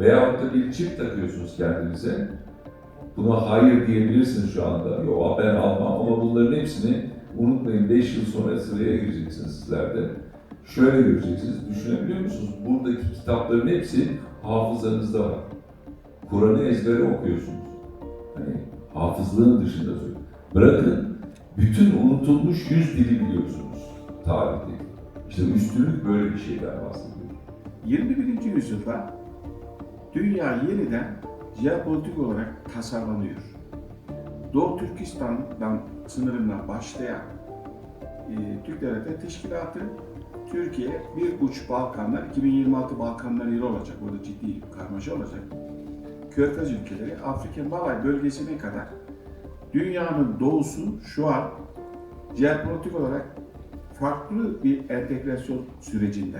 Veyahut da bir çip takıyorsunuz kendinize. Buna hayır diyebilirsiniz şu anda. Yok ben almam ama bunların hepsini unutmayın 5 yıl sonra sıraya gireceksiniz sizler de. Şöyle göreceksiniz, düşünebiliyor musunuz? Buradaki kitapların hepsi hafızanızda var. Kur'an'ı ezbere okuyorsunuz. Hani hafızlığın dışında söylüyorum. Bırakın, bütün unutulmuş yüz dili biliyorsunuz tarihte. İşte üstünlük böyle bir şeyden bahsediyor. 21. yüzyılda dünya yeniden jeopolitik olarak tasarlanıyor. Doğu Türkistan'dan sınırından başlayan e, Türk Devletleri Teşkilatı Türkiye bir uç Balkanlar, 2026 Balkanlar yeri olacak. Orada ciddi karmaşa olacak. Körfez ülkeleri, Afrika Malay bölgesine kadar dünyanın doğusu şu an jeopolitik olarak farklı bir entegrasyon sürecinde.